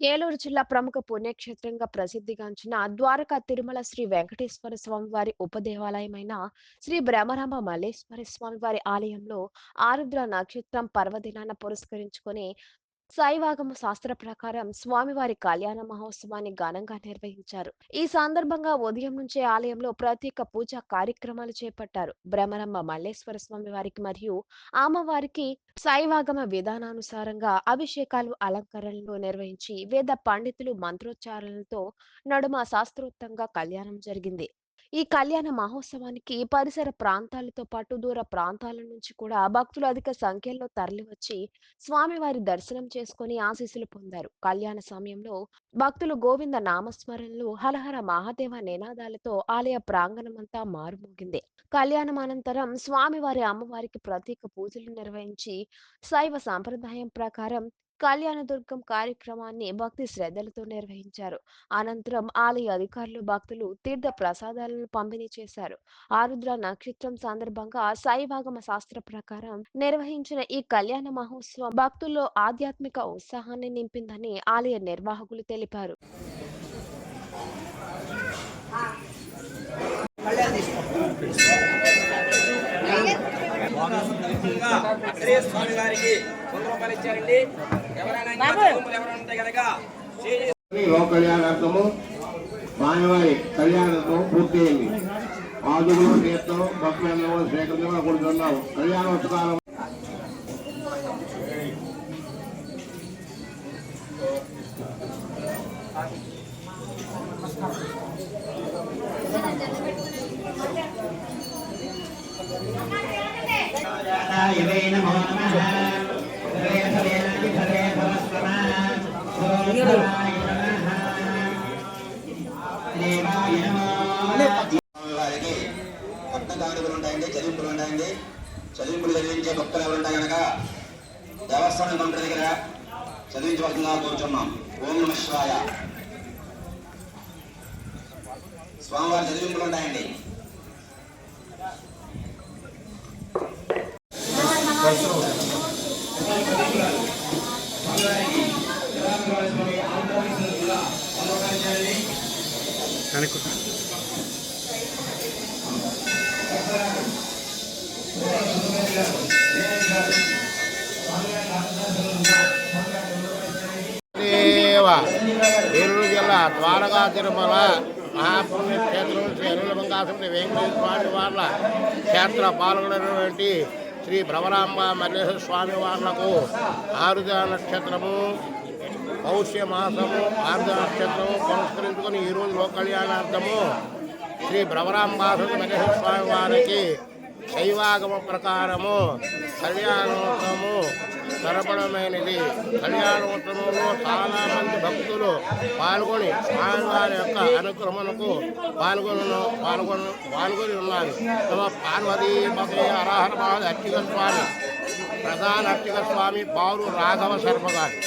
ఏలూరు జిల్లా ప్రముఖ పుణ్యక్షేత్రంగా ప్రసిద్ధిగాంచిన ద్వారకా తిరుమల శ్రీ వెంకటేశ్వర స్వామి వారి ఉపదేవాలయమైన శ్రీ బ్రహ్మరామ మల్లేశ్వర స్వామి వారి ఆలయంలో ఆరుద్ర నక్షత్రం పర్వదినాన పురస్కరించుకొని సాయివాగమ శాస్త్ర ప్రకారం స్వామివారి కళ్యాణ మహోత్సవాన్ని ఘనంగా నిర్వహించారు. ఈ సందర్భంగా ఉదయం నుంచే ఆలయంలో ప్రత్యేక పూజా కార్యక్రమాలు చేపట్టారు. బ్రహ్మరమ్మ మల్లేశ్వర స్వామి వారికి మరియు అమ్మవారికి సాయివాగమ విధానానుసారంగా అభిషేకాలు అలంకరణలు నిర్వహించి వేద పండితులు మంత్రోచ్చారణలతో నడుమ శాస్త్రోక్తంగా కళ్యాణం జరిగింది. ఈ కళ్యాణ మహోత్సవానికి పరిసర ప్రాంతాలతో పాటు దూర ప్రాంతాల నుంచి కూడా భక్తులు అధిక సంఖ్యలో తరలివచ్చి స్వామివారి దర్శనం చేసుకొని ఆశీస్సులు పొందారు. కళ్యాణ సమయంలో భక్తులు గోవింద నామస్మరణలు హరహర మహాదేవ నినాదాలతో ఆలయ ప్రాంగణమంతా మారుమోగింది. కళ్యాణం అనంతరం స్వామివారి అమ్మవారికి ప్రత్యేక పూజలు నిర్వహించి శైవ సాంప్రదాయం ప్రకారం కళ్యాణదుర్గం కార్యక్రమాన్ని భక్తి శ్రద్ధలతో నిర్వహించారు. అనంతరం ఆలయ అధికారులు భక్తులు తీర్థ ప్రసాదాలను పంపిణీ చేశారు. ఆరుద్ర నక్షత్రం సందర్భంగా సాయిభాగమ శాస్త్ర ప్రకారం నిర్వహించిన ఈ కళ్యాణ మహోత్సవం భక్తుల్లో ఆధ్యాత్మిక ఉత్సాహాన్ని నింపిందని ఆలయ నిర్వాహకులు తెలిపారు. స్వామి గారికి కుంకుమ ఇచ్చారండి ఎవరైనా ఎవరైనా ఉంటే కనుక లోక కళ్యాణార్థము స్వామివారి కళ్యాణం పూర్తయింది. ఆదుగులు తీర్థం భక్తులందరూ సేకరించమని కూర్చున్నాం కళ్యాణోత్సవాలు ఇవే నమో వారికి భక్త కానుకలు ఉంటాయండి చదివింపులు ఉంటాయండి చదివింపులు చదివించే భక్తులు ఎవరు ఉంటాయి కనుక దేవస్థానం కమిటీ దగ్గర చదివించవలసిందిగా కూర్చున్నాం. ఓం నమ శివాయ. స్వామివారి చదివింపులు ఉంటాయండి. దేవ ఏలూరు జిల్లా ద్వారకా తిరుమల మహాపుణ్యక్షేత్రం శ్రీ అరుణ బంగాసం వెంకటేశ్వర స్వామి వార్ల క్షేత్ర పాల్గొనటువంటి శ్రీ భ్రమరాంబ మల్లేశ్వర స్వామి వార్లకు ఆరుద నక్షత్రము పౌష్య మాసము ఆరుద నక్షత్రము పురస్కరించుకొని ఈరోజు లోక కళ్యాణార్థము శ్రీ భ్రమరాంబాసు వెంకటేశ్వర స్వామి వారికి శైవాగమ ప్రకారము కళ్యాణోత్సవము జరపడమైనది. కళ్యాణోత్సవంలో చాలా మంది భక్తులు పాల్గొని స్వామివారి యొక్క అనుగ్రహములకు పాల్గొన పాల్గొన పాల్గొని ఉన్నారు. తమ పార్వతీ పదే అరహర మహాద అర్చిక స్వామి. ప్రధాన అర్చిక స్వామి పారు రాఘవ శర్మ గారు